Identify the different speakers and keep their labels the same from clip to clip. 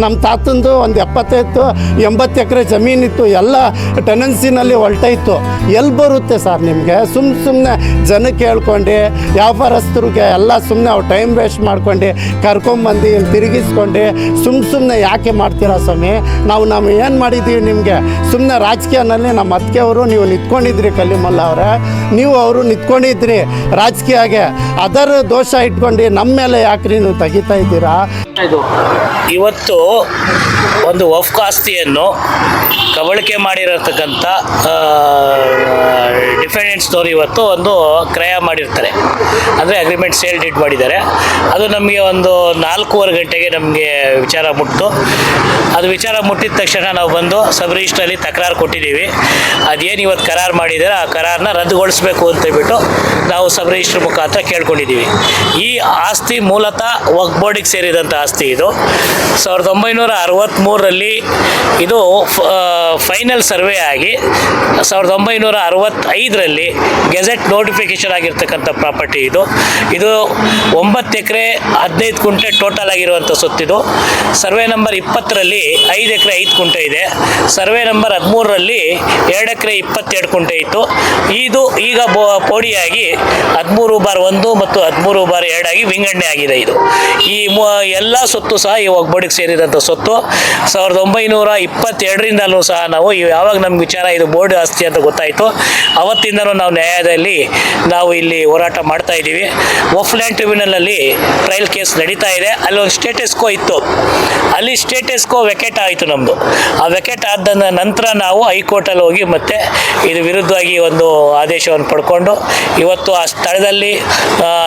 Speaker 1: ನಮ್ಮ ತಾತಂದು ಒಂದು ಎಪ್ಪತ್ತೈದು, ಎಂಬತ್ತು ಎಕರೆ ಜಮೀನಿತ್ತು. ಎಲ್ಲ ಟೆನೆನ್ಸಿನಲ್ಲಿ ಹೊಲ್ಟೈತು ಎಲ್ಲಿ ಬರುತ್ತೆ ಸರ್ ನಿಮಗೆ? ಸುಮ್ಮ ಸುಮ್ಮನೆ ಜನಕ್ಕೆ ಹೇಳ್ಕೊಂಡು, ವ್ಯಾಪಾರಸ್ಥರಿಗೆ ಎಲ್ಲ ಸುಮ್ಮನೆ ಅವ್ರು ಟೈಮ್ ವೇಸ್ಟ್ ಮಾಡ್ಕೊಂಡು, ಕರ್ಕೊಂಬಂದು ಇಲ್ಲಿ ತಿರುಗಿಸ್ಕೊಂಡು ಸುಮ್ಮ ಸುಮ್ಮನೆ ಯಾಕೆ ಮಾಡ್ತೀರಾ ಸ್ವಾಮಿ? ನಾವು ನಾವು ಏನು ಮಾಡಿದ್ದೀವಿ ನಿಮಗೆ? ಸುಮ್ಮನೆ ರಾಜಕೀಯನಲ್ಲಿ ನಮ್ಮ ಅತ್ತಿಗೆಯವರು ನೀವು ನಿಂತ್ಕೊಂಡಿದ್ರಿ ಕಲ್ಲಿಮಲ್ಲ ಅವರೇ. ನೀವು ಅವರು ನಿಂತ್ಕೊಂಡಿದ್ರಿ ರಾಜಕೀಯಗೆ, ಅದರ ದೋಷ ಇಟ್ಕೊಂಡು ನಮ್ಮ ಮೇಲೆ ಯಾಕ್ರಿ ನೀವು ತೆಗಿತಾ ಇದ್ದೀರಾ?
Speaker 2: ಇವತ್ತು ಒಂದು ವಫ್ ಆಸ್ತಿಯನ್ನು ಕಬಳಿಕೆ ಮಾಡಿರತಕ್ಕಂಥ ಡಿಫೆಂಡೆಂಟ್ಸ್ನವರು ಇವತ್ತು ಒಂದು ಕ್ರಯ ಮಾಡಿರ್ತಾರೆ. ಅಂದರೆ ಅಗ್ರಿಮೆಂಟ್ ಸೇಲ್ ಡೀಡ್ ಮಾಡಿದ್ದಾರೆ. ಅದು ನಮಗೆ ಒಂದು ನಾಲ್ಕೂವರೆ ಗಂಟೆಗೆ ನಮಗೆ ವಿಚಾರ ಮುಟ್ಟಿತು ಅದು ವಿಚಾರ ಮುಟ್ಟಿದ ತಕ್ಷಣ ನಾವು ಬಂದು ಸಬ್ ರಿಜಿಸ್ಟ್ರಲ್ಲಿ ತಕರಾರು ಕೊಟ್ಟಿದ್ದೀವಿ. ಅದೇನು ಇವತ್ತು ಕರಾರು ಮಾಡಿದ್ದಾರೆ ಆ ಕರಾರನ್ನ ರದ್ದುಗೊಳಿಸಬೇಕು. ಅಂತ ಹೇಳ್ಬಿಟ್ಟು ನಾವು ಸಬ್ ರಿಜಿಸ್ಟ್ರ್ ಮುಖಾಂತರ ಕೇಳ್ಕೊಂಡಿದ್ದೀವಿ. ಈ ಆಸ್ತಿ ಮೂಲತಃ ವಕ್ ಬೋರ್ಡಿಗೆ ಸೇರಿದಂಥ ಆಸ್ತಿ ಇದು. ಸಾವಿರದ ಒಂಬೈನೂರ ಅರವತ್ತ್ಮೂರರಲ್ಲಿ ಇದು ಫೈನಲ್ ಸರ್ವೆ ಆಗಿ ಸಾವಿರದ ಒಂಬೈನೂರ ಅರವತ್ತೈದರಲ್ಲಿ ಗೆಜೆಟ್ ನೋಟಿಫಿಕೇಷನ್ ಆಗಿರ್ತಕ್ಕಂಥ ಪ್ರಾಪರ್ಟಿ ಇದು. ಇದು ಒಂಬತ್ತು ಎಕರೆ, ಹದಿನೈದು ಕುಂಟೆ ಟೋಟಲ್ ಆಗಿರುವಂಥ ಸುತ್ತಿದು. ಸರ್ವೆ ನಂಬರ್ ಇಪ್ಪತ್ತರಲ್ಲಿ ಐದು ಎಕರೆ, ಐದು ಕುಂಟೆ ಇದೆ. ಸರ್ವೆ ನಂಬರ್ ಹದಿಮೂರರಲ್ಲಿ ಎರಡು ಎಕರೆ, ಇಪ್ಪತ್ತೆರಡು ಕುಂಟೆ ಇತ್ತು. ಇದು ಈಗ ಪೋಡಿಯಾಗಿ ಹದಿಮೂರು ಬಾರ್ ಒಂದು ಮತ್ತು ಹದಿಮೂರು ಬಾರ್ ಎರಡಾಗಿ ವಿಂಗಡಣೆ ಆಗಿದೆ ಇದು. ಈ ಎಲ್ಲ ಸೊತ್ತು ಸಹ ಈ ಒಗ್ಗಡಿಗೆ ಸೇರಿದಂಥ ಸೊತ್ತು. ಸಾವಿರದ ಒಂಬೈನೂರ ಇಪ್ಪತ್ತೆರಡರಿಂದಲೂ ಸಹ ನಾವು ಯಾವಾಗ ನಮ್ಗೆ ವಿಚಾರ ಇದು ಬೋರ್ಡ್ ಆಸ್ತಿ ಅಂತ ಗೊತ್ತಾಯಿತು. ಅವತ್ತಿಂದನೂ ನಾವು ನ್ಯಾಯಾಲಯದಲ್ಲಿ ನಾವು ಇಲ್ಲಿ ಹೋರಾಟ ಮಾಡ್ತಾ ಇದ್ದೀವಿ. ಲ್ಯಾಂಡ್ ಟ್ರಿಬ್ಯುನಲ್ನಲ್ಲಿ ಟ್ರಯಲ್ ಕೇಸ್ ನಡೀತಾ ಇದೆ. ಅಲ್ಲಿ ಒಂದು ಸ್ಟೇಟಸ್ಕೋ ಇತ್ತು. ಅಲ್ಲಿ ಸ್ಟೇಟಸ್ಕೋ ವೆಕೆಟ್ ಆಯಿತು ನಮ್ಮದು ಆ ವೆಕೆಟ್ ಆದ ನಂತರ ನಾವು ಹೈಕೋರ್ಟಲ್ಲಿ ಹೋಗಿ ಮತ್ತೆ ಇದು ವಿರುದ್ಧವಾಗಿ ಒಂದು ಆದೇಶವನ್ನು ಪಡ್ಕೊಂಡು ಇವತ್ತು ಆ ಸ್ಥಳದಲ್ಲಿ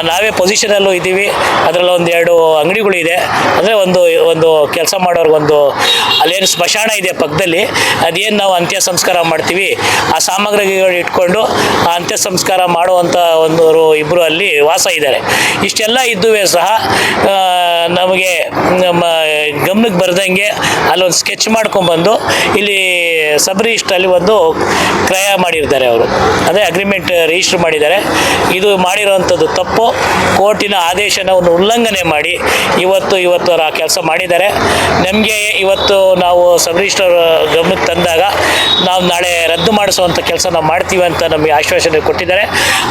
Speaker 2: ನಾವೇ ಪೊಸಿಷನಲ್ಲೂ ಇದ್ದೀವಿ. ಅದರಲ್ಲಿ ಒಂದು ಎರಡು ಅಂಗಡಿಗಳಿದೆ ಅಂದರೆ ಒಂದು ಒಂದು ಕೆಲಸ ಮಾಡೋರ್ಗೊಂದು ಅಲ್ಲೇನು ಸ್ಮಶಾನ ಇದೆ ಪಕ್ಕದಲ್ಲಿ. ಅದೇನು ನಾವು ಅಂತ್ಯ ಸಂಸ್ಕಾರ ಮಾಡ್ತೀವಿ. ಆ ಸಾಮಗ್ರಿಗಳು ಇಟ್ಕೊಂಡು ಅಂತ್ಯ ಸಂಸ್ಕಾರ ಮಾಡುವಂಥ ಒಂದು ಇಬ್ಬರು ಅಲ್ಲಿ ವಾಸ ಇದ್ದಾರೆ. ಇಷ್ಟೆಲ್ಲ ಇದ್ದುವೆ ಸಹ ನಮಗೆ ನಮ್ಮ ಗಮನಕ್ಕೆ ಬರ್ದಂಗೆ ಅಲ್ಲೊಂದು ಸ್ಕೆಚ್ ಮಾಡ್ಕೊಂಡ್ಬಂದು ಇಲ್ಲಿ ಸಬ್ ರಿಜಿಸ್ಟ್ರಲ್ಲಿ ಒಂದು ಕ್ರಯ ಮಾಡಿರ್ತಾರೆ ಅವರು. ಅದೇ ಅಗ್ರಿಮೆಂಟ್ ರಿಜಿಸ್ಟರ್ ಮಾಡಿದ್ದಾರೆ. ಇದು ಮಾಡಿರೋವಂಥದ್ದು ತಪ್ಪು. ಕೋರ್ಟಿನ ಆದೇಶನವನ್ನು ಉಲ್ಲಂಘನೆ ಮಾಡಿ ಇವತ್ತು ಇವತ್ತು ಆ ಕೆಲಸ ಮಾಡಿದ್ದಾರೆ. ನಮಗೆ ಇವತ್ತು ನಾವು ಸಬ್ ರಿಜಿಸ್ಟರ್ ಗಮನಕ್ಕೆ ತಂದಾಗ ನಾವು ನಾಳೆ ರದ್ದು ಮಾಡಿಸುವಂಥ ಕೆಲಸ ನಾವು ಮಾಡ್ತೀವಿ ಅಂತ ನಮಗೆ ಆಶ್ವಾಸನೆ ಕೊಟ್ಟಿದ್ದಾರೆ.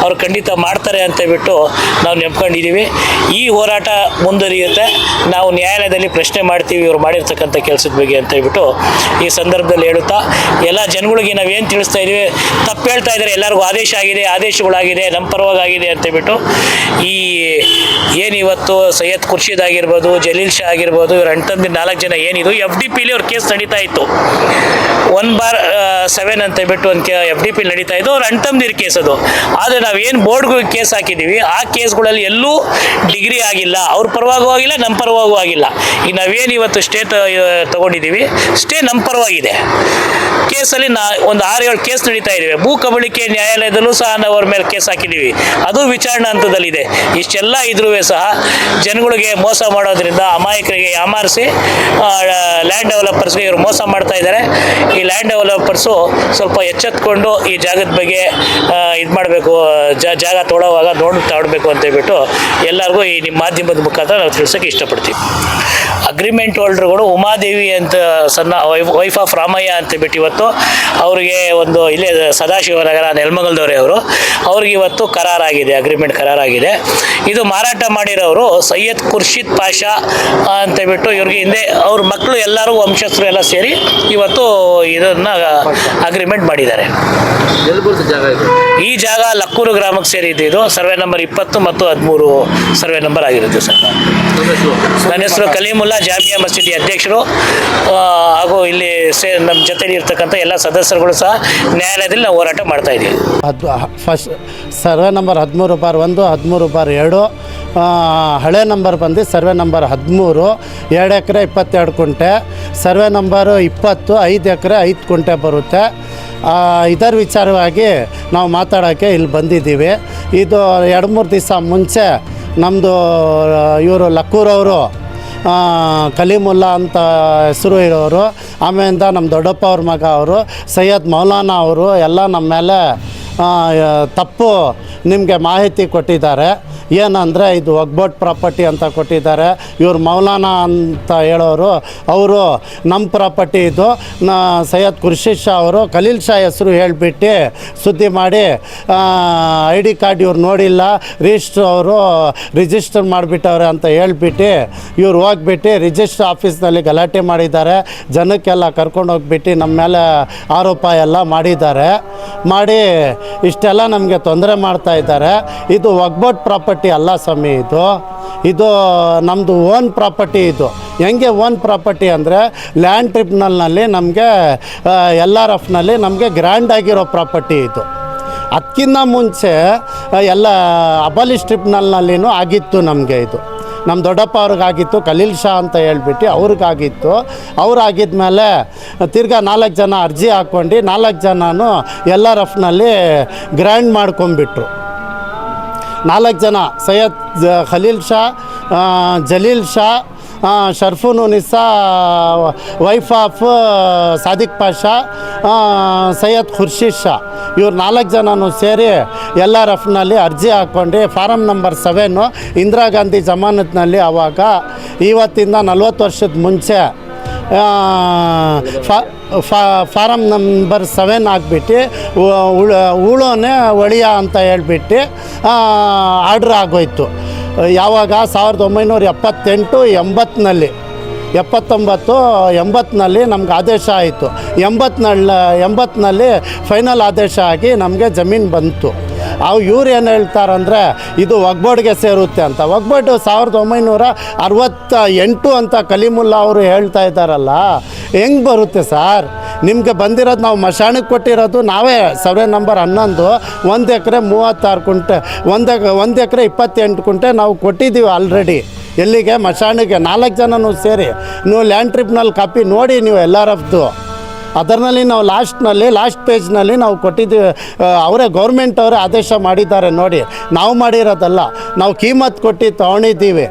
Speaker 2: ಅವರು ಖಂಡಿತ ಮಾಡ್ತಾರೆ ಅಂತ ಬಿಟ್ಟು ನಾವು ನೆಂಪ್ಕೊಂಡಿದ್ದೀವಿ ಈ ಹೋರಾಟ ಮುಂದುವರಿಯುತ್ತೆ. ನಾವು ನ್ಯಾಯಾಲಯದಲ್ಲಿ ಪ್ರಶ್ನೆ ಮಾಡ್ತೀವಿ, ಇವರು ಮಾಡಿರ್ತಕ್ಕಂಥ ಕೆಲಸದ ಬಗ್ಗೆ ಅಂತ ಹೇಳ್ಬಿಟ್ಟು ಈ ಸಂದರ್ಭದಲ್ಲಿ ಹೇಳುತ್ತಾ, ಎಲ್ಲ ಜನಗಳಿಗೆ ನಾವೇನು ತಿಳಿಸ್ತಾ ಇದ್ದೀವಿ, ತಪ್ಪು ಹೇಳ್ತಾ ಇದ್ದಾರೆ, ಎಲ್ಲರಿಗೂ ಆದೇಶ ಆಗಿದೆ, ಆದೇಶಗಳಾಗಿದೆ, ನಮ್ಮ ಅಂತ ಹೇಳ್ಬಿಟ್ಟು ಈ ಏನು ಇವತ್ತು ಸೈಯದ್ ಖುರ್ಷಿದ್ ಆಗಿರ್ಬೋದು, ಜಲೀಲ್ ಶಾ ಆಗಿರ್ಬೋದು, ಇವ್ರ ಅಂಟಂದಿ ನಾಲ್ಕು ಜನ ಏನಿದು ಎಫ್ ಡಿ ಪಿಲಿ ಅವ್ರ ಕೇಸ್ ನಡೀತಾ ಇತ್ತು. ಒನ್ ಬಾರ್ ಸೆವೆನ್ ಅಂತ ಹೇಳ್ಬಿಟ್ಟು ಒಂದು ಎಫ್ ಡಿ ಪಿ ನಡೀತಾ ಇದ್ದು, ಅವ್ರ ಅಣ್ತಂದಿರ ಕೇಸ್ ಅದು. ಆದರೆ ನಾವೇನು ಬೋರ್ಡ್ಗಳಿಗೆ ಕೇಸ್ ಹಾಕಿದ್ದೀವಿ ಆ ಕೇಸ್ಗಳಲ್ಲಿ ಎಲ್ಲೂ ಡಿಗ್ರಿ ಆಗಿಲ್ಲ. ಅವ್ರ ಪರವಾಗೂ ಆಗಿಲ್ಲ ನಮ್ಮ ಪರವಾಗೂ ಆಗಿಲ್ಲ. ಈಗ ನಾವೇನು ಇವತ್ತು ಸ್ಟೇ ತಗೊಂಡಿದ್ದೀವಿ ಸ್ಟೇ ನಮ್ಮ ಪರವಾಗಿದೆ. ಕೇಸಲ್ಲಿ ನಾ, ಒಂದು ಆರು ಏಳು ಕೇಸ್ ನಡೀತಾ ಇದ್ದೀವಿ ಭೂ ಕಬಳಿಕೆ ನ್ಯಾಯಾಲಯದಲ್ಲೂ ಸಹ ನಾವು ಅವ್ರ ಮೇಲೆ ಕೇಸ್ ಹಾಕಿದ್ದೀವಿ ಅದು ವಿಚಾರಣಾ ಹಂತದಲ್ಲಿದೆ. ಇಷ್ಟೆಲ್ಲ ಇದ್ರೂ ಸಹ ಜನಗಳಿಗೆ ಮೋಸ ಮಾಡೋದ್ರಿಂದ ಅಮಾಯಕರಿಗೆ ಯಾಮಾರಿಸಿ ಲ್ಯಾಂಡ್ ಡೆವಲಪರ್ಸ್ಗೆ ಇವರು ಮೋಸ ಮಾಡ್ತಾ ಇದ್ದಾರೆ. ಈ ಲ್ಯಾಂಡ್ ಡೆವಲಪರ್ಸು ಸ್ವಲ್ಪ ಎಚ್ಚೆತ್ಕೊಂಡು ಈ ಜಾಗದ ಬಗ್ಗೆ ಇದು ಮಾಡಬೇಕು ಜಾಗ ತೊಡೋವಾಗ ನೋಡಿ ತಾಡಬೇಕು ಅಂತ ಹೇಳ್ಬಿಟ್ಟು ಎಲ್ಲರಿಗೂ ಈ ನಿಮ್ಮ ಮಾಧ್ಯಮದ ಮುಖಾಂತರ ನಾವು ತಿಳಿಸೋಕೆ ಇಷ್ಟಪಡ್ತೀವಿ. ಅಗ್ರಿಮೆಂಟ್ ಹೋಲ್ಡ್ರ್ಗಳು ಉಮಾದೇವಿ ಅಂತ ಸಣ್ಣ ವೈಫ್ ಆಫ್ ರಾಮಯ್ಯ ಅಂತ ಬಿಟ್ಟು ಇವತ್ತು ಅವರಿಗೆ ಒಂದು ಇಲ್ಲೇ ಸದಾಶಿವನಗರ, ನೆಲಮಂಗಲದವರೇ ಅವರು. ಅವ್ರಿಗೆ ಇವತ್ತು ಕರಾರಾಗಿದೆ ಅಗ್ರಿಮೆಂಟ್ ಕರಾರಾಗಿದೆ. ಇದು ಮಾರಾಟ ಮಾಡಿರೋರು ಸೈಯದ್ ಖುರ್ಷಿದ್ ಪಾಷಾ ಅಂತ ಬಿಟ್ಟು ಇವ್ರಿಗೆ ಹಿಂದೆ ಅವ್ರ ಮಕ್ಕಳು ಎಲ್ಲರೂ ವಂಶಸ್ಥರು ಎಲ್ಲ ಸೇರಿ ಇವತ್ತು ಇದನ್ನು ಅಗ್ರಿಮೆಂಟ್ ಮಾಡಿದ್ದಾರೆ.
Speaker 3: ಜಾಗ
Speaker 2: ಈ ಜಾಗ ಲಕ್ಕೂರು ಗ್ರಾಮಕ್ಕೆ ಸೇರಿದ್ದು ಇದು. ಸರ್ವೆ ನಂಬರ್ ಇಪ್ಪತ್ತು ಮತ್ತು ಹದಿಮೂರು ಸರ್ವೆ ನಂಬರ್ ಆಗಿರುತ್ತೆ ಸರ್. ನನ್ನ ಹೆಸರು ಕಲೀಮುಲ್ಲಾ, ಜಾಮಿಯಾ ಮಸೀದಿ ಅಧ್ಯಕ್ಷರು. ಹಾಗೂ ಇಲ್ಲಿ ಸೇ, ನಮ್ಮ ಜೊತೆಲಿ ಇರ್ತಕ್ಕಂಥ ಎಲ್ಲ ಸದಸ್ಯರುಗಳು ಸಹ ನ್ಯಾಯಾಲಯದಲ್ಲಿ ನಾವು ಹೋರಾಟ ಮಾಡ್ತಾ ಇದ್ದೀವಿ.
Speaker 1: ಅದು ಫಸ್ಟ್ ಸರ್ವೆ ನಂಬರ್ ಹದಿಮೂರು ಬಾರ್ ಒಂದು, ಹದಿಮೂರು ಬಾರ್ ಎರಡು. ಹಳೆ ನಂಬರ್ ಬಂದು ಸರ್ವೆ ನಂಬರ್ ಹದಿಮೂರು. ಎರಡು ಎಕರೆ ಇಪ್ಪತ್ತೆರಡು ಕುಂಟೆ. ಸರ್ವೆ ನಂಬರು ಇಪ್ಪತ್ತು, ಐದು ಎಕರೆ ಐದು ಕುಂಟೆ ಬರುತ್ತೆ. ಇದರ ವಿಚಾರವಾಗಿ ನಾವು ಮಾತಾಡೋಕ್ಕೆ ಇಲ್ಲಿ ಬಂದಿದ್ದೀವಿ. ಇದು ಎರಡು ಮೂರು ದಿವಸ ಮುಂಚೆ ನಮ್ಮದು ಇವರು ಲಕ್ಕೂರವರು ಕಲೀಮುಲ್ಲಾ ಅಂತ ಹೆಸರು ಇರೋರು, ಆಮೇಲಿಂದ ನಮ್ಮ ದೊಡ್ಡಪ್ಪ ಅವ್ರ ಮಗ ಅವರು, ಸೈಯದ್ ಮೌಲಾನಾ ಅವರು, ಎಲ್ಲ ನಮ್ಮ ಮೇಲೆ ತಪ್ಪು ನಿಮಗೆ ಮಾಹಿತಿ ಕೊಟ್ಟಿದ್ದಾರೆ. ಏನಂದರೆ ಇದು ಒಗ್ಬೋಟ್ ಪ್ರಾಪರ್ಟಿ ಅಂತ ಕೊಟ್ಟಿದ್ದಾರೆ. ಇವರು ಮೌಲಾನಾ ಅಂತ ಹೇಳೋರು. ಅವರು ನಮ್ಮ ಪ್ರಾಪರ್ಟಿ ಇದು. ನಾ ಸೈಯದ್ ಖುರ್ಷಿದ್ ಶಾ ಅವರು ಖಲೀಲ್ ಶಾ ಹೆಸರು ಹೇಳಿಬಿಟ್ಟು ಸುದ್ದಿ ಮಾಡಿ ಐ ಡಿ ಕಾರ್ಡ್ ಇವ್ರು ನೋಡಿಲ್ಲ. ರಿಜಿಸ್ಟ್ರ್ ಅವರು ರಿಜಿಸ್ಟರ್ ಮಾಡಿಬಿಟ್ಟವ್ರೆ ಅಂತ ಹೇಳ್ಬಿಟ್ಟು ಇವ್ರು ಹೋಗ್ಬಿಟ್ಟು ರಿಜಿಸ್ಟರ್ ಆಫೀಸ್ನಲ್ಲಿ ಗಲಾಟೆ ಮಾಡಿದ್ದಾರೆ. ಜನಕ್ಕೆಲ್ಲ ಕರ್ಕೊಂಡು ಹೋಗ್ಬಿಟ್ಟು ನಮ್ಮ ಮೇಲೆ ಆರೋಪ ಎಲ್ಲ ಮಾಡಿದ್ದಾರೆ. ಮಾಡಿ ಇಷ್ಟೆಲ್ಲ ನಮಗೆ ತೊಂದರೆ ಮಾಡ್ತಾ ಇದ್ದಾರೆ. ಇದು ಒಗ್ಬೋಟ್ ಪ್ರಾಪರ್ಟಿ ಅಲ್ಲ ಸ್ವಾಮಿ ಇದು. ಇದು ನಮ್ಮದು ಓನ್ ಪ್ರಾಪರ್ಟಿ ಇದು. ಹೆಂಗೆ ಓನ್ ಪ್ರಾಪರ್ಟಿ ಅಂದರೆ ಲ್ಯಾಂಡ್ ಟ್ರಿಬ್ಯುನಲ್ನಲ್ಲಿ ನಮಗೆ ಎಲ್ ಆರ್ ಎಫ್ನಲ್ಲಿ ನಮಗೆ ಗ್ರ್ಯಾಂಡ್ ಆಗಿರೋ ಪ್ರಾಪರ್ಟಿ ಇದು. ಅದಕ್ಕಿಂತ ಮುಂಚೆ ಎಲ್ಲ ಅಬಲಿಸ್ ಟ್ರಿಬ್ಯುನಲ್ನಲ್ಲಿನೂ ಆಗಿತ್ತು ನಮಗೆ ಇದು. ನಮ್ಮ ದೊಡ್ಡಪ್ಪ ಅವ್ರಿಗಾಗಿತ್ತು, ಖಲೀಲ್ ಶಾ ಅಂತ ಹೇಳ್ಬಿಟ್ಟು ಅವ್ರಿಗಾಗಿತ್ತು. ಅವ್ರಾಗಿದ್ಮೇಲೆ ತಿರ್ಗಾ ನಾಲ್ಕು ಜನ ಅರ್ಜಿ ಹಾಕ್ಕೊಂಡು ನಾಲ್ಕು ಜನನೂ ಎಲ್ ಆರ್ ಎಫ್ನಲ್ಲಿ ಗ್ರ್ಯಾಂಡ್ ಮಾಡ್ಕೊಂಬಿಟ್ರು ನಾಲ್ಕು ಜನ, ಸೈಯದ್ ಖಲೀಲ್ ಶಾ ಜಲೀಲ್ ಶಾ ಶರ್ಫುನ್ ನಿಸಾ ವೈಫ್ ಆಫ್ ಸಾದಿಕ್ ಪಾಷಾ ಸೈಯದ್ ಖುರ್ಷಿದ್ ಶಾ. ಇವ್ರು ನಾಲ್ಕು ಜನನೂ ಸೇರಿ ಎಲ್ಲ ಆರ್ ಎಫ್ನಲ್ಲಿ ಅರ್ಜಿ ಹಾಕ್ಕೊಂಡು form number seven Indira Gandhi ಜಮಾನತ್ನಲ್ಲಿ ಆವಾಗ ಇವತ್ತಿಂದ ನಲ್ವತ್ತು ವರ್ಷದ ಮುಂಚೆ ಫಾರಮ್ ನಂಬರ್ ಸೆವೆನ್ ಹಾಕ್ಬಿಟ್ಟು ಉಳೋನೆ ಒಳಿಯ ಅಂತ ಹೇಳ್ಬಿಟ್ಟು ಆರ್ಡ್ರ್ ಆಗೋಯ್ತು. ಯಾವಾಗ ಸಾವಿರದ ಒಂಬೈನೂರ ಎಪ್ಪತ್ತೆಂಟು ಎಂಬತ್ತಿನಲ್ಲಿ ಎಪ್ಪತ್ತೊಂಬತ್ತು ಎಂಬತ್ತಿನಲ್ಲಿ ನಮ್ಗೆ ಆದೇಶ ಆಯಿತು. ಎಂಬತ್ನಲ್ಲಿ ಎಂಬತ್ತಿನಲ್ಲಿ ಫೈನಲ್ ಆದೇಶ ಆಗಿ ನಮಗೆ ಜಮೀನು ಬಂತು. ಅವು ಇವ್ರು ಏನು ಹೇಳ್ತಾರಂದರೆ, ಇದು ಒಗ್ಬೋಡ್ಗೆ ಸೇರುತ್ತೆ ಅಂತ. ಒಗ್ಬೋಡು ಸಾವಿರದ ಒಂಬೈನೂರ ಅರವತ್ತ ಎಂಟು ಅಂತ ಕಲಿಮುಲ್ಲಾ ಅವರು ಹೇಳ್ತಾ ಇದ್ದಾರಲ್ಲ, ಹೆಂಗೆ ಬರುತ್ತೆ ಸರ್? ನಿಮಗೆ ಬಂದಿರೋದು ನಾವು ಮಶಾಣಕ್ಕೆ ಕೊಟ್ಟಿರೋದು ನಾವೇ ಸರ್ವೆ ನಂಬರ್ ಹನ್ನೊಂದು, ಒಂದು ಎಕರೆ ಮೂವತ್ತಾರು ಕುಂಟೆ, ಒಂದು ಒಂದು ಎಕರೆ ಇಪ್ಪತ್ತೆಂಟು ಕುಂಟೆ ನಾವು ಕೊಟ್ಟಿದ್ದೀವಿ ಆಲ್ರೆಡಿ ಎಲ್ಲಿಗೆ? ಮಶಾಣಿಗೆ ನಾಲ್ಕು ಜನನೂ ಸೇರಿ. ನೀವು ಲ್ಯಾಂಡ್ ಟ್ರಿಪ್ನಲ್ಲಿ ಕಾಪಿ ನೋಡಿ ನೀವು ಎಲ್ಲರದ್ದು. ಅದರಲ್ಲಿ ನಾವು ಲಾಸ್ಟ್ನಲ್ಲಿ, ಲಾಸ್ಟ್ ಪೇಜ್ನಲ್ಲಿ ನಾವು ಕೊಟ್ಟಿದ್ದೀವಿ ಅವರೇ ಗೌರ್ಮೆಂಟ್ ಅವರೇ ಆದೇಶ ಮಾಡಿದ್ದಾರೆ ನೋಡಿ. ನಾವು ಮಾಡಿರೋದಲ್ಲ, ನಾವು ಕೀಮತ್ ಕೊಟ್ಟು ತೊಗೊಂಡಿದ್ದೀವಿ.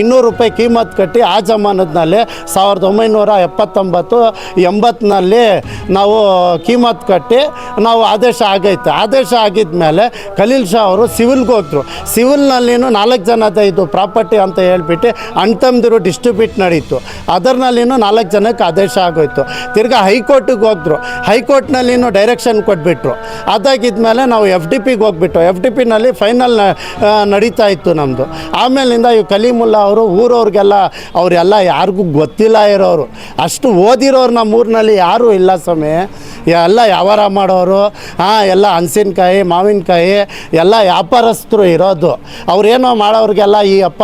Speaker 1: ಇನ್ನೂರು ರೂಪಾಯಿ ಕೀಮತ್ ಕಟ್ಟಿ ಆ ಜಮಾನದಲ್ಲಿ ಸಾವಿರದ ಒಂಬೈನೂರ ಎಪ್ಪತ್ತೊಂಬತ್ತು ಎಂಬತ್ತಿನಲ್ಲಿ ನಾವು ಕೀಮತ್ ಕಟ್ಟಿ ನಾವು ಆದೇಶ ಆಗೈತೆ. ಆದೇಶ ಆಗಿದ್ಮೇಲೆ ಖಲೀಲ್ ಶಾ ಅವರು ಸಿವಿಲ್ಗೆ ಹೋದ್ರು. ಸಿವಿಲ್ನಲ್ಲಿನೂ ನಾಲ್ಕು ಜನದ ಇದು ಪ್ರಾಪರ್ಟಿ ಅಂತ ಹೇಳ್ಬಿಟ್ಟು ಅಣ್ತಮ್ದಿರು ಡಿಸ್ಟ್ರಿಬ್ಯೂಟ್ ನಡೀತು. ಅದರ್ನಲ್ಲಿನೂ ನಾಲ್ಕು ಜನಕ್ಕೆ ಆದೇಶ ಆಗೋಯ್ತು. ತಿರ್ಗಾ ಹೈಕೋರ್ಟಿಗೆ ಹೋದ್ರು. ಹೈಕೋರ್ಟ್ನಲ್ಲಿನೂ ಡೈರೆಕ್ಷನ್ ಕೊಟ್ಬಿಟ್ರು. ಅದಾಗಿದ್ಮೇಲೆ ನಾವು ಎಫ್ ಡಿ ಪಿಗೆ ಹೋಗ್ಬಿಟ್ಟು ಎಫ್ ಡಿ ಪಿನಲ್ಲಿ ಫೈನಲ್ ನಡೀತಾ ಇತ್ತು ನಮ್ಮದು ಆಮೇಲಿಂದ ಇವು ಕಲೀಮುಲ್ಲಾ ಅವರು, ಊರವ್ರಿಗೆಲ್ಲ, ಅವರೆಲ್ಲ ಯಾರಿಗೂ ಗೊತ್ತಿಲ್ಲ ಇರೋರು. ಅಷ್ಟು ಓದಿರೋರು ನಮ್ಮ ಊರಿನಲ್ಲಿ ಯಾರೂ ಇಲ್ಲ ಸ್ವಾಮಿ. ಎಲ್ಲ ವ್ಯವಹಾರ ಮಾಡೋರು ಹಾಂ ಎಲ್ಲ ಹಣಸಿನ್ಕಾಯಿ, ಮಾವಿನಕಾಯಿ, ಎಲ್ಲ ವ್ಯಾಪಾರಸ್ಥರು ಇರೋದು. ಅವ್ರೇನೋ ಮಾಡೋರಿಗೆಲ್ಲ, ಈ ಅಪ್ಪ,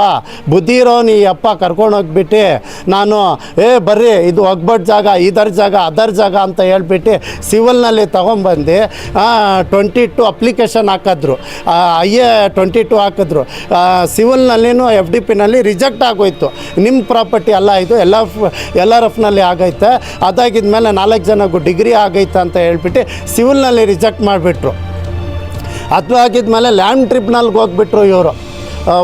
Speaker 1: ಬುದ್ಧಿ ಇರೋನು ಈ ಅಪ್ಪ ಕರ್ಕೊಂಡು ಹೋಗ್ಬಿಟ್ಟು, ನಾನು, ಏ, ಬರ್ರಿ, ಇದು ಒಗ್ಬಟ್ ಜಾಗ, ಇದರ ಜಾಗ, ಅದರ ಜಾಗ ಅಂತ ಹೇಳ್ಬಿಟ್ಟು ಸಿವಿಲ್ನಲ್ಲಿ ತೊಗೊಂಬಂದು ಟ್ವೆಂಟಿ ಟು ಅಪ್ಲಿಕೇಶನ್ ಹಾಕಿದ್ರು. ಐ ಎ ಟ್ವೆಂಟಿ ಟು ಹಾಕಿದ್ರು. ಸಿವಿಲ್ನಲ್ಲಿನೂ, ಎಫ್ ಡಿ ಪಿನಲ್ಲಿ ರಿಜೆಕ್ಟ್ ಆಗೋಯ್ತು. ನಿಮ್ಮ ಪ್ರಾಪರ್ಟಿ ಅಲ್ಲ ಇದು, ಎಲ್ಲ ಎಲ್ ಆರ್ ಎಫ್ನಲ್ಲಿ ಆಗೈತೆ. ಅದಾಗಿದ್ಮೇಲೆ ನಾಲ್ಕು ಜನಕ್ಕೂ ಡಿಗ್ರಿ ಆಗೈತೆ ಅಂತ ಹೇಳ್ಬಿಟ್ಟು ಸಿವಿಲ್ನಲ್ಲಿ ರಿಜೆಕ್ಟ್ ಮಾಡಿಬಿಟ್ರು. ಅದು ಆಗಿದ್ಮೇಲೆ ಲ್ಯಾಂಡ್ ಟ್ರಿಪ್ನಲ್ಲಿ ಹೋಗ್ಬಿಟ್ರು ಇವರು.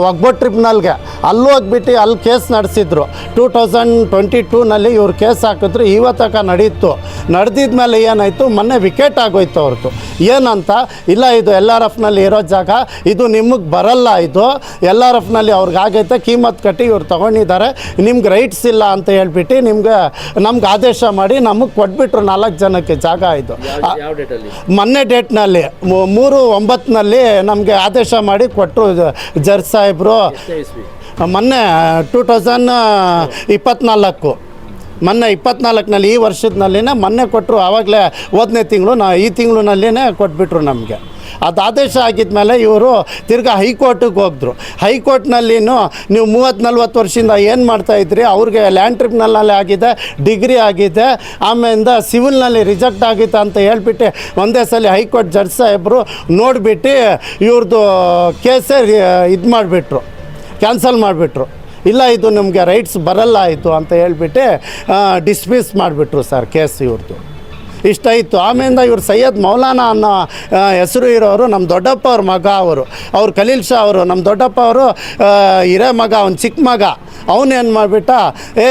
Speaker 1: ಒಗ್ಬೋಟ್ ಟ್ರಿಪ್ನಲ್ಲಿಗೆ ಅಲ್ಲೂ ಹೋಗ್ಬಿಟ್ಟು ಅಲ್ಲಿ ಕೇಸ್ ನಡೆಸಿದ್ರು. ಟೂ ತೌಸಂಡ್ ಟ್ವೆಂಟಿ ಟೂನಲ್ಲಿ ಇವ್ರು ಕೇಸ್ ಹಾಕಿದ್ರು ಇವತ್ತಕ ನಡೀತು. ನಡೆದಿದ್ಮೇಲೆ ಏನಾಯಿತು? ಮೊನ್ನೆ ವಿಕೆಟ್ ಆಗೋಯ್ತು ಅವ್ರದ್ದು ಏನಂತ? ಇಲ್ಲ ಇದು ಎಲ್ ಆರ್ ಎಫ್ನಲ್ಲಿ ಇರೋ ಜಾಗ ಇದು ನಿಮಗೆ ಬರಲ್ಲ ಇದು. ಎಲ್ ಆರ್ ಎಫ್ನಲ್ಲಿ ಅವ್ರಿಗೆ ಆಗೈತೆ ಕೀಮತ್ ಕಟ್ಟಿ ಇವ್ರು ತೊಗೊಂಡಿದ್ದಾರೆ. ನಿಮ್ಗೆ ರೈಟ್ಸ್ ಇಲ್ಲ ಅಂತ ಹೇಳ್ಬಿಟ್ಟು ನಿಮ್ಗೆ ನಮ್ಗೆ ಆದೇಶ ಮಾಡಿ ನಮಗೆ ಕೊಟ್ಬಿಟ್ರು ನಾಲ್ಕು ಜನಕ್ಕೆ ಜಾಗ ಇದು. ಮೊನ್ನೆ ಡೇಟ್ನಲ್ಲಿ ಮೂರು ಒಂಬತ್ತಿನಲ್ಲಿ ನಮಗೆ ಆದೇಶ ಮಾಡಿ ಕೊಟ್ಟರು ಜರ್ ಸಾಹೇಬರು, ಮೊನ್ನೆ ಟೂ ತೌಸಂಡ್ ಇಪ್ಪತ್ನಾಲ್ಕು, ಮೊನ್ನೆ ಇಪ್ಪತ್ನಾಲ್ಕನಲ್ಲಿ ಈ ವರ್ಷದಲ್ಲಿನೇ ಮೊನ್ನೆ ಕೊಟ್ಟರು ಆವಾಗಲೇ ಹೋದನೇ ತಿಂಗಳು ನಾ ಈ ತಿಂಗಳಿನಲ್ಲಿನೇ ಕೊಟ್ಬಿಟ್ರು ನಮಗೆ. ಅದು ಆದೇಶ ಆಗಿದ್ಮೇಲೆ ಇವರು ತಿರ್ಗಾ ಹೈಕೋರ್ಟಿಗೆ ಹೋಗಿದ್ರು. ಹೈಕೋರ್ಟ್ನಲ್ಲಿನೂ ನೀವು ಮೂವತ್ತು ನಲ್ವತ್ತು ವರ್ಷದಿಂದ ಏನು ಮಾಡ್ತಾಯಿದ್ರಿ ಅವ್ರಿಗೆ ಲ್ಯಾಂಡ್ ಟ್ರಿಪ್ನಲ್ಲಿ ಆಗಿದೆ, ಡಿಗ್ರಿ ಆಗಿದೆ, ಆಮೇಲಿಂದ ಸಿವಿಲ್ನಲ್ಲಿ ರಿಜೆಕ್ಟ್ ಆಗಿತ್ತು ಅಂತ ಹೇಳ್ಬಿಟ್ಟು ಒಂದೇ ಸಲ ಹೈಕೋರ್ಟ್ ಜಡ್ಜ್ ಸಾಹೇಬರು ನೋಡಿಬಿಟ್ಟು ಇವ್ರದ್ದು ಕೇಸೇ ಇದು ಮಾಡಿಬಿಟ್ರು, ಕ್ಯಾನ್ಸಲ್ ಮಾಡಿಬಿಟ್ರು. ಇಲ್ಲ, ಇದು ನಿಮಗೆ ರೈಟ್ಸ್ ಬರಲ್ಲ ಆಯಿತು ಅಂತ ಹೇಳ್ಬಿಟ್ಟು ಡಿಸ್ಮಿಸ್ ಮಾಡಿಬಿಟ್ರು ಸರ್ ಕೇಸ್ ಇವ್ರದ್ದು ಇಷ್ಟ ಇತ್ತು. ಆಮೇಲಿಂದ ಇವರು ಸೈಯದ್ ಮೌಲಾನಾ ಅನ್ನೋ ಹೆಸರು ಇರೋರು ನಮ್ಮ ದೊಡ್ಡಪ್ಪ ಅವ್ರ ಮಗ ಅವರು. ಅವ್ರು ಖಲೀಲ್ ಶಾ ಅವರು ನಮ್ಮ ದೊಡ್ಡಪ್ಪ ಅವರು ಹಿರೇ ಮಗ, ಅವ್ನು ಚಿಕ್ಕ ಮಗ. ಅವನೇನು ಮಾಡಿಬಿಟ್ಟ, ಏ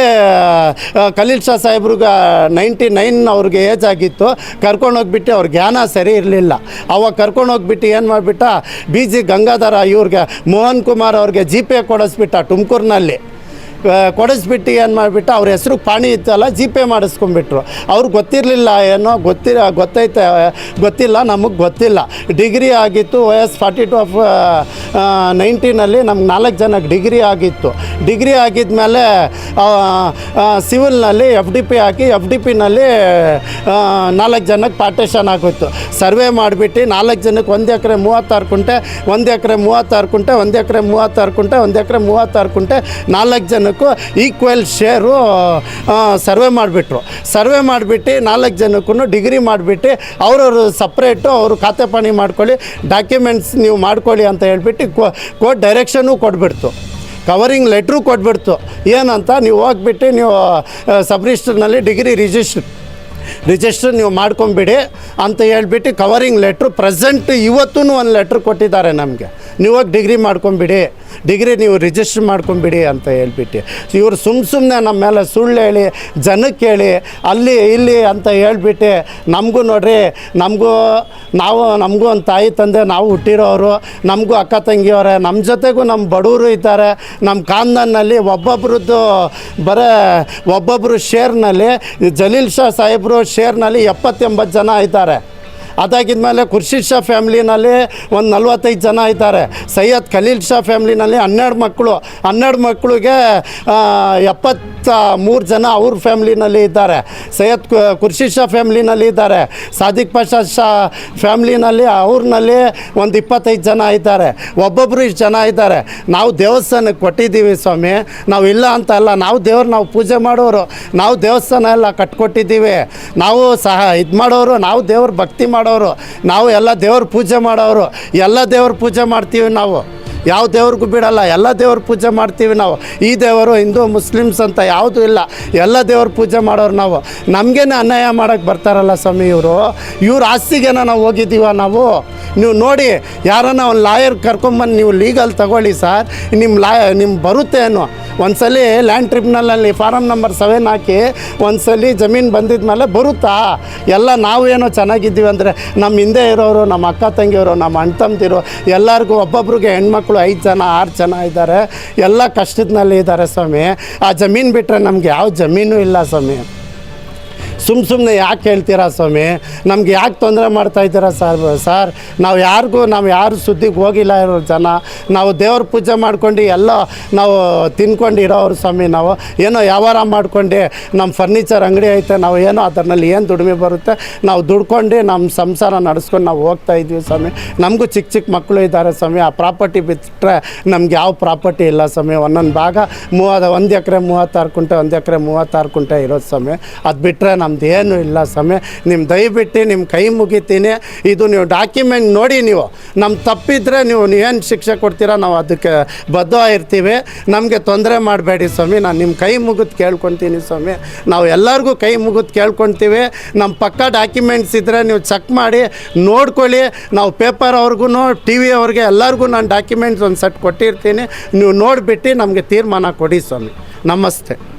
Speaker 1: ಖಲೀಲ್ ಶಾ ಸಾಹೇಬ್ರಿಗೆ ನೈಂಟಿ ನೈನ್ ಅವ್ರಿಗೆ ಏಜ್ ಆಗಿತ್ತು. ಕರ್ಕೊಂಡೋಗ್ಬಿಟ್ಟು ಅವ್ರ ಜ್ಞಾನ ಸರಿ ಇರಲಿಲ್ಲ. ಅವಾಗ ಕರ್ಕೊಂಡೋಗ್ಬಿಟ್ಟು ಏನು ಮಾಡಿಬಿಟ್ಟ, ಬಿ ಜಿ ಗಂಗಾಧರ ಇವ್ರಿಗೆ, ಮೋಹನ್ ಕುಮಾರ್ ಅವ್ರಿಗೆ ಜಿ ಪೇ ಕೊಡಿಸ್ಬಿಟ್ಟ ತುಮಕೂರಿನಲ್ಲಿ. ಕೊಡಿಸ್ಬಿಟ್ಟು ಏನು ಮಾಡಿಬಿಟ್ಟು ಅವ್ರ ಹೆಸರು ಪಾಣಿ ಇತ್ತಲ್ಲ ಜಿ ಪೇ ಮಾಡಿಸ್ಕೊಂಡ್ಬಿಟ್ರು. ಅವ್ರಿಗೆ ಗೊತ್ತಿರಲಿಲ್ಲ ಏನೋ, ಗೊತ್ತಿರ, ಗೊತ್ತೈತೆ ಗೊತ್ತಿಲ್ಲ, ನಮಗೆ ಗೊತ್ತಿಲ್ಲ. ಡಿಗ್ರಿ ಆಗಿತ್ತು ವಯಸ್ ಫಾರ್ಟಿ ಟು ಆಫ್ ನೈನ್ಟೀನಲ್ಲಿ ನಮ್ಗೆ ನಾಲ್ಕು ಜನಕ್ಕೆ ಡಿಗ್ರಿ ಆಗಿತ್ತು. ಡಿಗ್ರಿ ಆಗಿದ್ಮೇಲೆ ಸಿವಿಲ್ನಲ್ಲಿ ಎಫ್ ಡಿ ಪಿ ಹಾಕಿ ಎಫ್ ಡಿ ಪಿನಲ್ಲಿ ನಾಲ್ಕು ಜನಕ್ಕೆ ಪಾರ್ಟೇಷನ್ ಆಗೋಯ್ತು. ಸರ್ವೆ ಮಾಡಿಬಿಟ್ಟು ನಾಲ್ಕು ಜನಕ್ಕೆ ಒಂದು ಎಕರೆ ಮೂವತ್ತಾರು ಕುಂಟೆ, ಒಂದು ಎಕರೆ ಮೂವತ್ತಾರು ಕುಂಟೆ, ಒಂದು ಎಕರೆ ಮೂವತ್ತಾರು ಕುಂಟೆ, ಒಂದು ಎಕರೆ ಮೂವತ್ತಾರು ಕುಂಟೆ, ನಾಲ್ಕು ಜನಕ್ಕೂ ಈಕ್ವಲ್ ಶೇರು ಸರ್ವೆ ಮಾಡಿಬಿಟ್ರು. ಸರ್ವೆ ಮಾಡಿಬಿಟ್ಟು ನಾಲ್ಕು ಜನಕ್ಕೂ ಡಿಗ್ರಿ ಮಾಡಿಬಿಟ್ಟು ಅವ್ರವ್ರು ಸಪ್ರೇಟು ಅವರು ಖಾತೆ ಪಾಣಿ ಮಾಡ್ಕೊಳ್ಳಿ ಡಾಕ್ಯುಮೆಂಟ್ಸ್ ನೀವು ಮಾಡ್ಕೊಳ್ಳಿ ಅಂತ ಹೇಳ್ಬಿಟ್ಟು ಕೋರ್ಟ್ ಡೈರೆಕ್ಷನು ಕೊಟ್ಬಿಡ್ತು. ಕವರಿಂಗ್ ಲೆಟ್ರು ಕೊಟ್ಬಿಡ್ತು. ಏನಂತ, ನೀವು ಹೋಗ್ಬಿಟ್ಟು ನೀವು ಸಬ್ ರಿಜಿಸ್ಟರ್ನಲ್ಲಿ ಡಿಗ್ರಿ ರಿಜಿಸ್ಟರ್ ರಿಜಿಸ್ಟರ್ ನೀವು ಮಾಡ್ಕೊಂಬಿಡಿ ಅಂತ ಹೇಳ್ಬಿಟ್ಟು ಕವರಿಂಗ್ ಲೆಟ್ರು ಪ್ರೆಸೆಂಟ್ ಇವತ್ತೂ ಒಂದು ಲೆಟ್ರ್ ಕೊಟ್ಟಿದ್ದಾರೆ ನಮಗೆ. ನೀವು ಡಿಗ್ರಿ ಮಾಡ್ಕೊಂಬಿಡಿ. ಡಿಗ್ರಿ ನೀವು ರಿಜಿಸ್ಟರ್ ಮಾಡ್ಕೊಂಬಿಡಿ ಅಂತ ಹೇಳ್ಬಿಟ್ಟು. ಇವರು ಸುಮ್ಮ ಸುಮ್ಮನೆ ನಮ್ಮ ಮೇಲೆ ಸುಳ್ಳು ಹೇಳಿ, ಜನಕ್ಕೆ ಹೇಳಿ, ಅಲ್ಲಿ ಇಲ್ಲಿ ಅಂತ ಹೇಳ್ಬಿಟ್ಟು ನಮಗೂ ನೋಡ್ರಿ, ನಮಗೂ ನಾವು, ನಮಗೂ ಒಂದು ತಾಯಿ ತಂದೆ, ನಾವು ಹುಟ್ಟಿರೋರು, ನಮಗೂ ಅಕ್ಕ ತಂಗಿಯವರೇ ನಮ್ಮ ಜೊತೆಗೂ ನಮ್ಮ ಬಡವರು ಇದ್ದಾರೆ. ನಮ್ಮ ಖಾನ್ದಾನ್ನಲ್ಲಿ ಒಬ್ಬೊಬ್ರದ್ದು ಬರೇ ಒಬ್ಬೊಬ್ಬರು ಶೇರ್ನಲ್ಲಿ ಜಲೀಲ್ ಶಾ ಸಾಹೇಬರು ಶೇರ್ನಲ್ಲಿ ಎಪ್ಪತ್ತೆಂಬತ್ತು ಜನ ಇದ್ದಾರೆ. ಅದಾಗಿದ್ಮೇಲೆ ಖುರ್ಷಿದ್ ಶಾ ಫ್ಯಾಮ್ಲಿನಲ್ಲಿ ಒಂದು ನಲ್ವತ್ತೈದು ಜನ ಇದ್ದಾರೆ. ಸೈಯದ್ ಖಲೀಲ್ ಶಾ ಫ್ಯಾಮ್ಲಿನಲ್ಲಿ ಹನ್ನೆರಡು ಮಕ್ಕಳು. ಹನ್ನೆರಡು ಮಕ್ಕಳಿಗೆ ಎಪ್ಪತ್ತ ಮೂರು ಜನ ಅವ್ರ ಫ್ಯಾಮ್ಲಿನಲ್ಲಿ ಇದ್ದಾರೆ. ಸೈಯದ್ ಖುರ್ಷಿದ್ ಶಾ ಫ್ಯಾಮ್ಲಿನಲ್ಲಿ ಇದ್ದಾರೆ. ಸಾದಿಕ್ ಪಾಷಾ ಶಾ ಫ್ಯಾಮ್ಲಿನಲ್ಲಿ ಅವ್ರನಲ್ಲಿ ಒಂದು ಇಪ್ಪತ್ತೈದು ಜನ ಇದ್ದಾರೆ. ಒಬ್ಬೊಬ್ಬರು ಇಷ್ಟು ಜನ ಇದ್ದಾರೆ. ನಾವು ದೇವಸ್ಥಾನಕ್ಕೆ ಕೊಟ್ಟಿದ್ದೀವಿ ಸ್ವಾಮಿ. ನಾವು ಇಲ್ಲ ಅಂತ ಅಲ್ಲ, ನಾವು ದೇವ್ರು ನಾವು ಪೂಜೆ ಮಾಡೋರು. ನಾವು ದೇವಸ್ಥಾನ ಎಲ್ಲ ಕಟ್ಕೊಟ್ಟಿದ್ದೀವಿ. ನಾವು ಸಹ ಇದು ಮಾಡೋರು, ನಾವು ದೇವ್ರ ಭಕ್ತಿ ಮಾಡೋರು. ನಾವು ಎಲ್ಲ ದೇವ್ರ ಪೂಜೆ ಮಾಡೋರು. ಎಲ್ಲ ದೇವ್ರ ಪೂಜೆ ಮಾಡ್ತೀವಿ ನಾವು. ಯಾವ ದೇವ್ರಿಗೂ ಬಿಡಲ್ಲ, ಎಲ್ಲ ದೇವ್ರ ಪೂಜೆ ಮಾಡ್ತೀವಿ ನಾವು. ಈ ದೇವರು ಹಿಂದೂ ಮುಸ್ಲಿಮ್ಸ್ ಅಂತ ಯಾವುದೂ ಇಲ್ಲ. ಎಲ್ಲ ದೇವ್ರ ಪೂಜೆ ಮಾಡೋರು ನಾವು. ನಮಗೇನೆ ಅನ್ಯಾಯ ಮಾಡೋಕ್ಕೆ ಬರ್ತಾರಲ್ಲ ಸ್ವಾಮಿ ಇವರು. ಇವ್ರ ಆಸ್ತಿಗೇನ ನಾವು ಹೋಗಿದ್ದೀವ ನಾವು? ನೀವು ನೋಡಿ, ಯಾರನ್ನ ಒಂದು ಲಾಯರ್ ಕರ್ಕೊಂಬಂದು ನೀವು ಲೀಗಲ್ ತಗೊಳ್ಳಿ ಸರ್. ನಿಮ್ಮ ಲಾಯ ನಿಮ್ಮ ಬರುತ್ತೆ ಏನೋ? ಒಂದ್ಸಲಿ ಲ್ಯಾಂಡ್ ಟ್ರಿಬ್ಯುನಲಲ್ಲಿ ಫಾರಮ್ ನಂಬರ್ ಸೆವೆನ್ ಹಾಕಿ ಒಂದ್ಸಲಿ ಜಮೀನು ಬಂದಿದ ಮೇಲೆ ಬರುತ್ತಾ? ಎಲ್ಲ ನಾವು ಏನೋ ಚೆನ್ನಾಗಿದ್ದೀವಿ ಅಂದರೆ ನಮ್ಮ ಹಿಂದೆ ಇರೋರು ನಮ್ಮ ಅಕ್ಕ ತಂಗಿಯವರು ನಮ್ಮ ಅಣ್ಣ ತಮ್ಮದಿರು ಎಲ್ಲರಿಗೂ ಒಬ್ಬೊಬ್ರಿಗೆ ಹೆಣ್ಮಕ್ಳು ಐದು ಜನ, ಆರು ಜನ ಇದ್ದಾರೆ. ಎಲ್ಲ ಕಷ್ಟದಲ್ಲಿ ಇದ್ದಾರೆ ಸ್ವಾಮಿ. ಆ ಜಮೀನು ಬಿಟ್ಟರೆ ನಮ್ಗೆ ಯಾವ ಜಮೀನು ಇಲ್ಲ ಸ್ವಾಮಿ. ಸುಮ್ಮ ಸುಮ್ಮನೆ ಯಾಕೆ ಹೇಳ್ತೀರಾ ಸ್ವಾಮಿ? ನಮ್ಗೆ ಯಾಕೆ ತೊಂದರೆ ಮಾಡ್ತಾ ಇದ್ದೀರಾ ಸರ್ ಸರ್? ನಾವು ಯಾರಿಗೂ, ನಾವು ಯಾರು ಸುದ್ದಿಗೆ ಹೋಗಿಲ್ಲ ಇರೋ ಜನ. ನಾವು ದೇವ್ರ ಪೂಜೆ ಮಾಡ್ಕೊಂಡು ಎಲ್ಲ ನಾವು ತಿನ್ಕೊಂಡು ಇರೋರು ಸ್ವಾಮಿ ನಾವು. ಏನೋ ವ್ಯವಹಾರ ಮಾಡ್ಕೊಂಡು ನಮ್ಮ ಫರ್ನಿಚರ್ ಅಂಗಡಿ ಐತೆ, ನಾವು ಏನೋ ಅದರಲ್ಲಿ ಏನು ದುಡಿಮೆ ಬರುತ್ತೆ, ನಾವು ದುಡ್ಕೊಂಡು ನಮ್ಮ ಸಂಸಾರ ನಡೆಸ್ಕೊಂಡು ನಾವು ಹೋಗ್ತಾ ಇದ್ವಿ ಸ್ವಾಮಿ. ನಮಗೂ ಚಿಕ್ಕ ಚಿಕ್ಕ ಮಕ್ಕಳು ಇದ್ದಾರೆ ಸ್ವಾಮಿ. ಆ ಪ್ರಾಪರ್ಟಿ ಬಿಟ್ಟರೆ ನಮ್ಗೆ ಯಾವ ಪ್ರಾಪರ್ಟಿ ಇಲ್ಲ ಸ್ವಾಮಿ. ಒಂದೊಂದು ಭಾಗ ಮೂವತ್ತು, ಒಂದು ಎಕರೆ ಮೂವತ್ತಾರು ಕುಂಟೆ, ಒಂದು ಎಕರೆ ಮೂವತ್ತಾರು ಕುಂಟೆ ಇರೋದು ಸ್ವಾಮಿ. ಅದು ಬಿಟ್ಟರೆ ನಮ್ದು ಏನೂ ಇಲ್ಲ ಸಮಯ ನಿಮ್ಮ ದಯವಿಟ್ಟು ನಿಮ್ಮ ಕೈ ಮುಗಿತೀನಿ. ಇದು ನೀವು ಡಾಕ್ಯುಮೆಂಟ್ ನೋಡಿ ನೀವು. ನಮ್ಮ ತಪ್ಪಿದ್ರೆ ನೀವು ಏನು ಶಿಕ್ಷೆ ಕೊಡ್ತೀರಾ ನಾವು ಅದಕ್ಕೆ ಬದ್ಧ ಇರ್ತೀವಿ ನಮಗೆ ತೊಂದರೆ ಮಾಡಬೇಡಿ ಸ್ವಾಮಿ. ನಾನು ನಿಮ್ಮ ಕೈ ಮುಗಿದು ಕೇಳ್ಕೊತೀನಿ ಸ್ವಾಮಿ. ನಾವು ಎಲ್ಲರಿಗೂ ಕೈ ಮುಗಿದು ಕೇಳ್ಕೊತೀವಿ. ನಮ್ಮ ಪಕ್ಕ ಡಾಕ್ಯುಮೆಂಟ್ಸ್ ಇದ್ದರೆ ನೀವು ಚೆಕ್ ಮಾಡಿ, ನೋಡ್ಕೊಳ್ಳಿ. ನಾವು ಪೇಪರ್ ಅವ್ರಿಗೂ ಟಿ ವಿ ಅವ್ರಿಗೆ ಎಲ್ಲರಿಗೂ ನಾನು ಡಾಕ್ಯುಮೆಂಟ್ಸ್ ಒಂದು ಸೆಟ್ ಕೊಟ್ಟಿರ್ತೀನಿ. ನೀವು ನೋಡಿಬಿಟ್ಟು ನಮಗೆ ತೀರ್ಮಾನ ಕೊಡಿ ಸ್ವಾಮಿ. ನಮಸ್ತೆ.